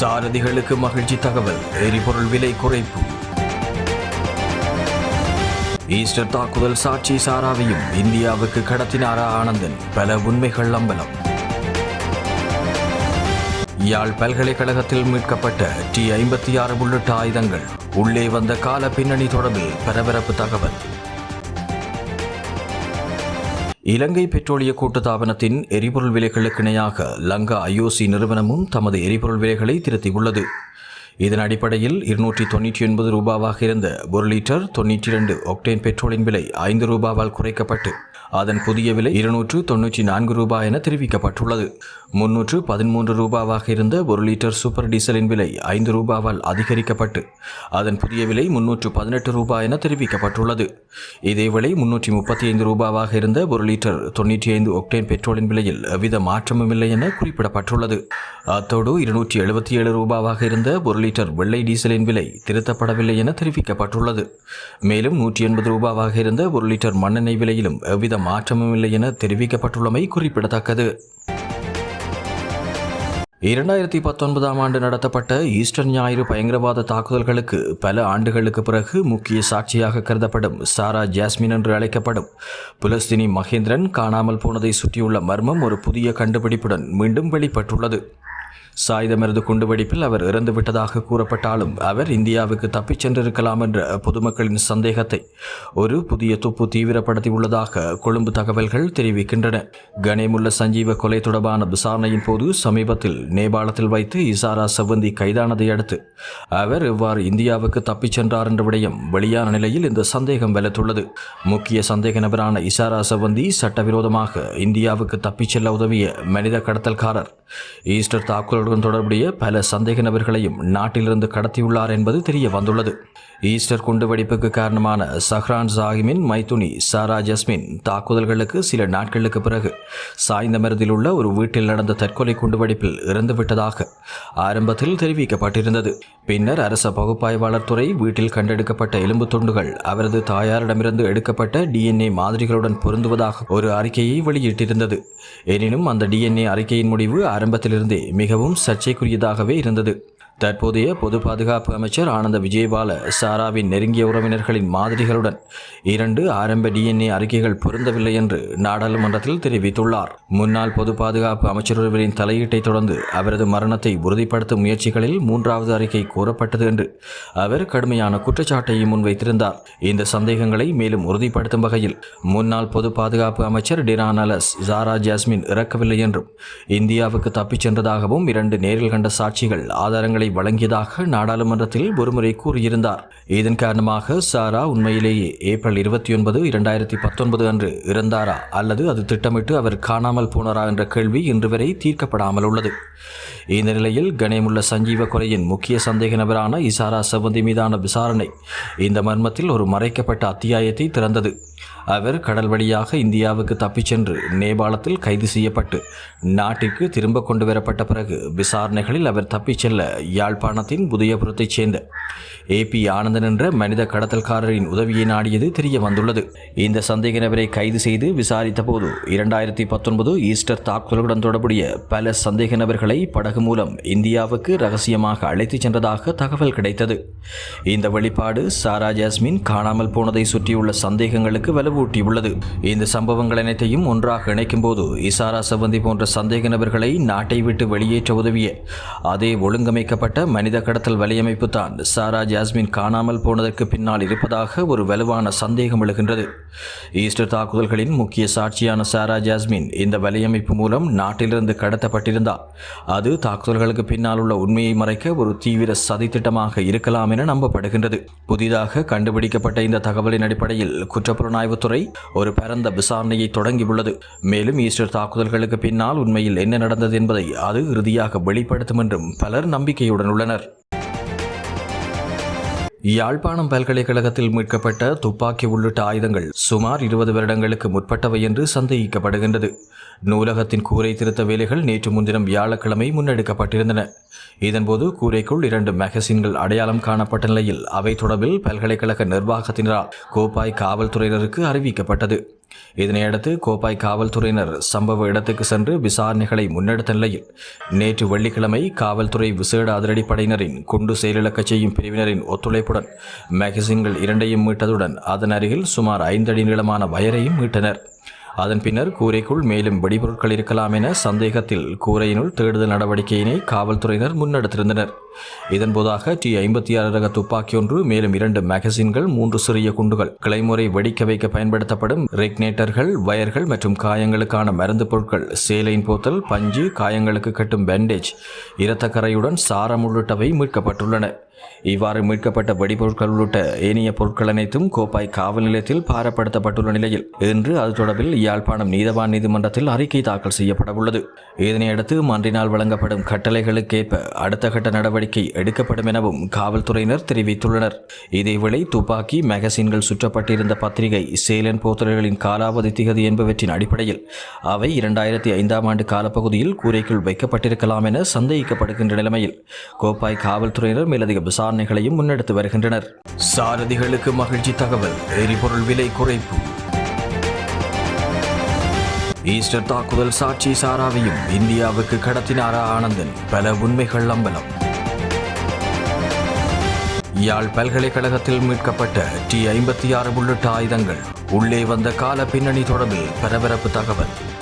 சாரதிகளுக்கு மகிழ்ச்சி தகவல். எரிபொருள் விலை குறைப்பு. ஈஸ்டர் தாக்குதல் சாட்சி சாராவையும் இந்தியாவுக்கு கடத்தினாரா ஆனந்தன். பல உண்மைகள் அம்பலம். யாழ் பல்கலைக்கழகத்தில் மீட்கப்பட்ட டி ஐம்பத்தி ஆறு உள்ளிட்ட ஆயுதங்கள். உள்ளே வந்த கால பின்னணி தொடர்பில் பரபரப்பு தகவல். இலங்கை பெட்ரோலிய கூட்டுத்தாபனத்தின் எரிபொருள் விலைகளுக்கு இணையாக லங்கா ஐஓசி நிறுவனமும் தமது எரிபொருள் விலைகளை திருத்தியுள்ளது. இதன் அடிப்படையில் இருநூற்றி தொண்ணூற்றி ஒன்பது ரூபாவாக இருந்த ஒரு லிட்டர் தொண்ணூற்றி இரண்டு ஒக்டேன் பெட்ரோலின் விலை ஐந்து ரூபாவால் குறைக்கப்பட்டு அதன் புதிய விலை இருநூற்று தொன்னூற்றி நான்கு ரூபாய் என தெரிவிக்கப்பட்டுள்ளது. முன்னூற்று பதிமூன்று ரூபாவாக இருந்த ஒரு லிட்டர் சூப்பர் டீசலின் விலை ஐந்து ரூபாவால் அதிகரிக்கப்பட்டு அதன் புதிய விலை முன்னூற்று பதினெட்டு ரூபாய் என தெரிவிக்கப்பட்டுள்ளது. இதேவேளை முன்னூற்றி முப்பத்தி ஐந்து ரூபாவாக இருந்த ஒரு லிட்டர் தொண்ணூற்றி ஐந்து ஒக்டேன் பெட்ரோலின் விலையில் எவ்வித மாற்றமும் இல்லை என குறிப்பிடப்பட்டுள்ளது. அத்தோடு இருநூற்றி எழுபத்தி ஏழு ரூபாவாக இருந்த ஒரு லிட்டர் வெள்ளை டீசலின் விலை திருத்தப்படவில்லை என தெரிவிக்கப்பட்டுள்ளது. மேலும் நூற்றி எண்பது ரூபாவாக இருந்த ஒரு லிட்டர் மண்ணெண்ணெய் விலையிலும் எவ்வித மாற்றமும் இல்லை என தெரிவிக்கப்பட்டுள்ளமை குறிப்பிடத்தக்கது. இரண்டாயிரத்தி பத்தொன்பதாம் ஆண்டு நடத்தப்பட்ட ஈஸ்டர் ஞாயிறு பயங்கரவாத தாக்குதல்களுக்கு பல ஆண்டுகளுக்கு பிறகு முக்கிய சாட்சியாக கருதப்படும் சாரா ஜாஸ்மின் என்று அழைக்கப்படும் புலஸ்தினி மகேந்திரன் காணாமல் போனதை சுற்றியுள்ள மர்மம் ஒரு புதிய கண்டுபிடிப்புடன் மீண்டும் வெளிப்பட்டுள்ளது. சாயுதமிருந்து குண்டுவெடிப்பில் அவர் இறந்துவிட்டதாக கூறப்பட்டாலும் அவர் இந்தியாவுக்கு தப்பிச் சென்றிருக்கலாம் என்ற பொதுமக்களின் சந்தேகத்தை ஒரு புதிய துப்பு தீவிரப்படுத்தியுள்ளதாக கொழும்பு தகவல்கள் தெரிவிக்கின்றன. கணேமுள்ள சஞ்சீவ கொலை தொடர்பான விசாரணையின் போது சமீபத்தில் நேபாளத்தில் வைத்து இசாரா செவ்வந்தி கைதானதை அடுத்து அவர் எவ்வாறு இந்தியாவுக்கு தப்பிச் சென்றார் என்ற விடயம் வெளியான நிலையில் இந்த சந்தேகம் வெளுத்துள்ளது முக்கிய சந்தேக நபரான இசாரா செவ்வந்தி சட்டவிரோதமாக இந்தியாவுக்கு தப்பிச் செல்ல உதவிய மனித கடத்தல்காரர் ஈஸ்டர் தாக்குதல் தாக்குதலுடன் தொடர்புடைய பல சந்தேக நபர்களையும் நாட்டிலிருந்து கடத்தியுள்ளார் என்பது தெரிய வந்துள்ளது. ஈஸ்டர் குண்டுவெடிப்புக்கு காரணமான சஹ்ரான் சாஹிமின் மைத்துனி சாரா ஜஸ்மின் தாக்குதல்களுக்கு சில நாட்களுக்கு பிறகு சாய்ந்த மருதில் உள்ள ஒரு வீட்டில் நடந்த தற்கொலை குண்டுவெடிப்பில் இறந்துவிட்டதாக ஆரம்பத்தில் தெரிவிக்கப்பட்டிருந்தது. பின்னர் அரச பகுப்பாய்வாளர் துறை வீட்டில் கண்டெடுக்கப்பட்ட எலும்பு துண்டுகள் அவரது தாயாரிடமிருந்து எடுக்கப்பட்ட டிஎன்ஏ மாதிரிகளுடன் பொருந்துவதாக ஒரு அறிக்கையை வெளியிட்டிருந்தது. எனினும் அந்த டிஎன்ஏ அறிக்கையின் முடிவு ஆரம்பத்திலிருந்தே மிகவும் சர்ச்சைக்குரியதாகவே இருந்தது. தற்போதைய பொது பாதுகாப்பு அமைச்சர் ஆனந்த விஜயபால சாராவின் நெருங்கிய உறவினர்களின் மாதிரிகளுடன் இரண்டு ஆரம்ப டிஎன்ஏ அறிக்கைகள் பொருந்தவில்லை என்று நாடாளுமன்றத்தில் தெரிவித்துள்ளார். முன்னாள் பொது பாதுகாப்பு அமைச்சர் ஒருவரின் தலையீட்டை தொடர்ந்து அவரது மரணத்தை உறுதிப்படுத்தும் முயற்சிகளில் மூன்றாவது அறிக்கை கூறப்பட்டது என்று அவர் கடுமையான குற்றச்சாட்டையும் முன்வைத்திருந்தார். இந்த சந்தேகங்களை மேலும் உறுதிப்படுத்தும் வகையில் முன்னாள் பொது பாதுகாப்பு அமைச்சர் டிரான் அலஸ் ஜாரா ஜாஸ்மின் இறக்கவில்லை என்றும் இந்தியாவுக்கு தப்பிச் சென்றதாகவும் இரண்டு நேரில் கண்ட சாட்சிகள் ஆதாரங்களை தகவல்களை வழங்கியதாக நாடாளுமன்றத்தில் ஒருமுறை கூறியிருந்தார். இதன் காரணமாக சாரா உண்மையிலேயே ஏப்ரல் இருபத்தி ஒன்பது இரண்டாயிரத்தி பத்தொன்பது அன்று இறந்தாரா அல்லது அது திட்டமிட்டு அவர் காணாமல் போனாரா என்ற கேள்வி இன்று வரை தீர்க்கப்படாமல் உள்ளது. இந்த நிலையில் கணேமுள்ள சஞ்சீவ கொலையின் முக்கிய சந்தேக நபரான இசாரா செவந்தி மீதான விசாரணை இந்த மர்மத்தில் ஒரு மறைக்கப்பட்ட அத்தியாயத்தை திறந்தது. அவர் கடல் வழியாக இந்தியாவுக்கு தப்பிச் சென்று நேபாளத்தில் கைது செய்யப்பட்டு நாட்டிற்கு திரும்ப கொண்டு வரப்பட்ட பிறகு விசாரணைகளில் அவர் தப்பிச் செல்ல யாழ்ப்பாணத்தின் புதியபுரத்தைச் சேர்ந்த ஏபி ஆனந்தன் என்ற மனித கடத்தல்காரரின் உதவியை நாடியது தெரிய வந்துள்ளது. இந்த சந்தேக நபரை கைது செய்து விசாரித்த போது இரண்டாயிரத்தி பத்தொன்பது ஈஸ்டர் தாக்குதலுடன் தொடர்புடைய பல சந்தேக நபர்களை படகு மூலம் இந்தியாவுக்கு ரகசியமாக அழைத்துச் சென்றதாக தகவல் கிடைத்தது. இந்த வெளிப்பாடு சாரா ஜாஸ்மின் காணாமல் போனதை சுற்றியுள்ள சந்தேகங்களுக்கு வலுவூட்டியுள்ளது. இந்த சம்பவங்கள் அனைத்தையும் ஒன்றாக இணைக்கும் போது இசாரா செவந்தி போன்ற சந்தேக நபர்களை நாட்டை விட்டு வெளியேற்ற உதவிய அதே ஒழுங்கமைக்கப்பட்ட மனித கடத்தல் வலையமைப்பு தான் சாரா ஜாஸ்மின் காணாமல் போனதற்கு பின்னால் இருப்பதாக ஒரு வலுவான சந்தேகம் எழுகின்றது. ஈஸ்டர் தாக்குதல்களின் முக்கிய சாட்சியான சாரா ஜாஸ்மின் இந்த வலையமைப்பு மூலம் நாட்டிலிருந்து கடத்தப்பட்டிருந்தார். அது தாக்குதல்களுக்கு பின்னால் உள்ள உண்மையை மறைக்க ஒரு தீவிர சதித்திட்டமாக இருக்கலாம் என நம்பப்படுகின்றது. புதிதாக கண்டுபிடிக்கப்பட்ட இந்த தகவலின் அடிப்படையில் புலனாய்வுத்துறை ஒரு பரந்த விசாரணையை தொடங்கியுள்ளது. மேலும் ஈஸ்டர் தாக்குதல்களுக்கு பின்னால் உண்மையில் என்ன நடந்தது என்பதை அது இறுதியாக வெளிப்படுத்தும் என்றும் பலர் நம்பிக்கையுடன் உள்ளனர். யாழ்ப்பாணம் பல்கலைக்கழகத்தில் மீட்கப்பட்ட துப்பாக்கி உள்ளிட்ட ஆயுதங்கள் சுமார் இருபது வருடங்களுக்கு முற்பட்டவை என்று சந்தேகிக்கப்படுகின்றது. நூலகத்தின் கூரை திருத்த வேலைகள் நேற்று முன்தினம் வியாழக்கிழமை முன்னெடுக்கப்பட்டிருந்தன. இதன்போது கூரைக்குள் இரண்டு மேகசின்கள் அடையாளம் காணப்பட்ட நிலையில் அவை தொடர்பில் பல்கலைக்கழக நிர்வாகத்தினரால் கோப்பாய் காவல்துறையினருக்கு அறிவிக்கப்பட்டது. இதனையடுத்து கோப்பாய் காவல்துறையினர் சம்பவ இடத்துக்கு சென்று விசாரணைகளை முன்னெடுத்த நிலையில் நேற்று வெள்ளிக்கிழமை காவல்துறை விசேட அதிரடிப்படையினரின் குண்டு செயலிழக்கச் செய்யும் பிரிவினரின் ஒத்துழைப்புடன் மேகசின்கள் இரண்டையும் மீட்டதுடன் அதன் அருகில் சுமார் ஐந்தடி நீளமான வயரையும் மீட்டனர். அதன் பின்னர் கூரைக்குள் மேலும் வெடிபொருட்கள் இருக்கலாம் என சந்தேகத்தில் கூரையினுள் தேடுதல் நடவடிக்கையினை காவல்துறையினர் முன்னெடுத்திருந்தனர். இதன்போதாக டி ஐம்பத்தி ஆறு ரக துப்பாக்கி ஒன்று மேலும் இரண்டு மேகசின்கள் மூன்று சிறிய குண்டுகள் கிளைமுறை வெடிக்க வைக்க பயன்படுத்தப்படும் ரெக்னேட்டர்கள் வயர்கள் மற்றும் காயங்களுக்கான மருந்து பொருட்கள் சேலையின் போத்தல் பஞ்சு காயங்களுக்கு கட்டும் பேண்டேஜ் இரத்தக்கரையுடன் சாரம் உள்ளிட்டவை மீட்கப்பட்டுள்ளன. இவ்வாறு மீட்கப்பட்ட வெடிபொருட்கள் உள்ளிட்ட ஏனைய பொருட்கள் அனைத்தும் கோப்பாய் காவல் நிலையத்தில் பாரப்படுத்தப்பட்டுள்ள நிலையில் இன்று அது தொடர்பில் யாழ்ப்பாணம் நீதவான் நீதிமன்றத்தில் அறிக்கை தாக்கல் செய்யப்படவுள்ளது. இதனையடுத்து மன்றினால் வழங்கப்படும் கட்டளைகளுக்கேற்ப அடுத்த கட்ட நடவடிக்கை எடுக்கப்படும் எனவும் காவல்துறையினர் தெரிவித்துள்ளனர். இதேவேளை துப்பாக்கி மேகசின்கள் சுற்றப்பட்டிருந்த பத்திரிகை சேலன் போத்தல்களின் காலாவதி திகதி என்பவற்றின் அடிப்படையில் அவை இரண்டாயிரத்தி ஐந்தாம் ஆண்டு காலப்பகுதியில் கூரைக்குள் வைக்கப்பட்டிருக்கலாம் என சந்தேகிக்கப்படுகின்ற நிலைமையில் கோப்பாய் காவல்துறையினர் மேலதிக விசாரணைகளையும் முன்னெடுத்து வருகின்றனர். சாரதிகளுக்கு மகிழ்ச்சி தகவல் எரிபொருள் விலை குறைப்பு. ஈஸ்டர் தாக்குதல் சாட்சி சாராவையும் இந்தியாவுக்கு கடத்தினாரா ஆனந்தன்? பல உண்மைகள் அம்பலம். யாழ் பல்கலைக்கழகத்தில் மீட்கப்பட்ட டி ஐம்பத்தி ஆறு உள்ளிட்ட ஆயுதங்கள் உள்ளே வந்த கால பின்னணி தொடர்பில் பரபரப்பு தகவல்.